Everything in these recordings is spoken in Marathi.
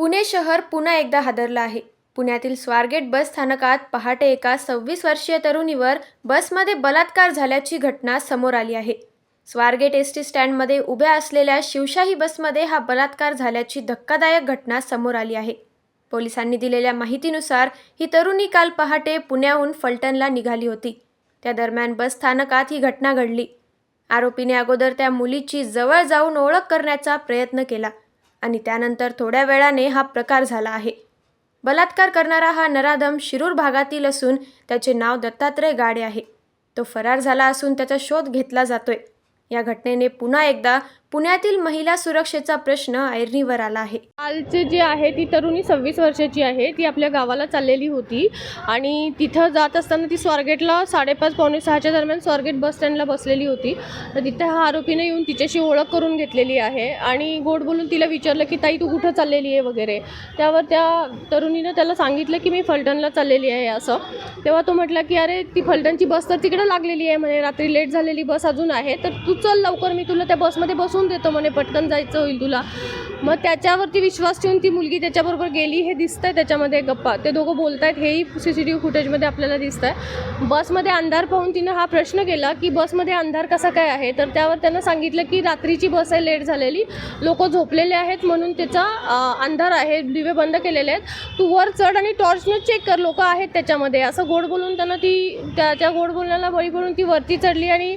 पुणे शहर पुन्हा एकदा हादरलं आहे. पुण्यातील स्वारगेट बस स्थानकात पहाटे एका सव्वीस वर्षीय तरुणीवर बसमध्ये बलात्कार झाल्याची घटना समोर आली आहे. स्वारगेट एस टी स्टँडमध्ये उभ्या असलेल्या शिवशाही बसमध्ये हा बलात्कार झाल्याची धक्कादायक घटना समोर आली आहे. पोलिसांनी दिलेल्या माहितीनुसार ही तरुणी काल पहाटे पुण्याहून फलटणला निघाली होती. त्या दरम्यान बस स्थानकात ही घटना घडली. आरोपीने अगोदर त्या मुलीची जवळ जाऊन ओळख करण्याचा प्रयत्न केला. आणि त्यानंतर थोड्या वेळाने हा प्रकार झाला आहे. बलात्कार करणारा हा नराधम शिरूर भागातील असून त्याचे नाव दत्तात्रय गाडे आहे. तो फरार झाला असून त्याचा शोध घेतला जातोय. या घटनेने पुन्हा एकदा पुण्यातील महिला सुरक्षेचा प्रश्न ऐरणीवर आला आहे. कालचे जे आहे ती तरुणी सव्वीस वर्षाची आहे. ती आपल्या गावाला चाललेली होती आणि तिथं जात असताना ती स्वारगेटला साडेपाच पावणे सहाच्या दरम्यान स्वारगेट बस स्टँडला बसलेली होती. तर तिथे हा आरोपीने येऊन तिच्याशी ओळख करून घेतलेली आहे आणि गोड बोलून तिला विचारलं की ताई तू कुठं चाललेली आहे? वगैरे. त्यावर त्या तरुणीनं त्याला सांगितलं की मी फलटणला चाललेली आहे असं. तेव्हा तो म्हटला की अरे ती फलटणची बस तर तिकडं लागलेली आहे म्हणे. रात्री लेट झालेली बस अजून आहे तर तू चल लवकर. मी तुला त्या बसमध्ये बसून देतो म्हणे पटकन जायचं होईल तुला. मग त्याच्यावरती विश्वास ठेवून ती मुलगी त्याच्याबरोबर गेली हे दिसतंय त्याच्यामध्ये गप्पा. ते दोघं बोलत आहेत हेही सी सी टी व्ही फुटेजमध्ये आपल्याला दिसत आहे बसमध्ये अंधार पाहून तिनं हा प्रश्न केला की बसमध्ये अंधार कसा काय आहे? तर त्यावर त्यांना सांगितलं की रात्रीची बस आहे लेट झालेली. लोक झोपलेले आहेत म्हणून त्याचा अंधार आहे दिवे बंद केलेले आहेत. तू वर चढ आणि टॉर्चनं चेक कर लोक आहेत त्याच्यामध्ये. असं गोड बोलून त्यांना ती त्या त्या गोड बोलण्याला बळी पडून ती वरती चढली आणि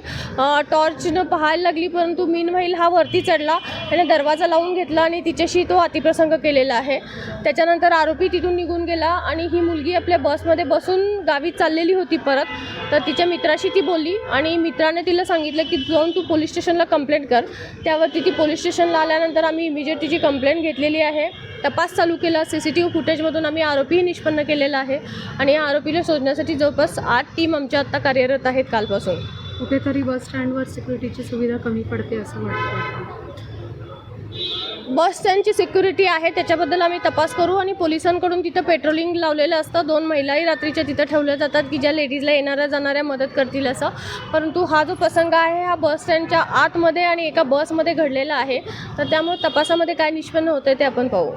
टॉर्चनं पाहायला लागली परंतु मीन हा वरती चढला त्याने दरवाजा लावून घेतला आणि तिच्याशी तो अतिप्रसंग केलेला आहे. त्याच्यानंतर आरोपी तिथून निघून गेला आणि ही मुलगी आपल्या बसमध्ये बसून गावी चाललेली होती परत. तर तिच्या मित्राशी ती बोलली आणि मित्राने तिला सांगितलं की जाऊन तू पोलीस स्टेशनला कंप्लेंट कर. त्यावरती ती पोलीस स्टेशनला आल्यानंतर आम्ही इमिजिएट तिची कंप्लेंट घेतलेली आहे तपास चालू केला. सी सी टी व्ही फुटेजमधून आम्ही आरोपीही निष्पन्न केलेला आहे आणि या आरोपीला शोधण्यासाठी जवळपास आठ टीम आमच्या आत्ता कार्यरत आहेत कालपासून. कुठेतरी बस स्टँडवर सिक्युरिटीची सुविधा कमी पडते असं वाटतं बस स्टँडची सिक्युरिटी आहे त्याच्याबद्दल आम्ही तपास करू आणि पोलिसांकडून तिथं पेट्रोलिंग लावलेलं असतं. दोन महिलाही रात्रीच्या तिथं ठेवल्या जातात की ज्या लेडीजला येणाऱ्या जाणाऱ्या मदत करतील असं. परंतु हा जो प्रसंग आहे हा बस स्टँडच्या आतमध्ये आणि एका बसमध्ये घडलेला आहे. तर त्यामुळे तपासामध्ये काय निष्पन्न होतं ते आपण पाहू.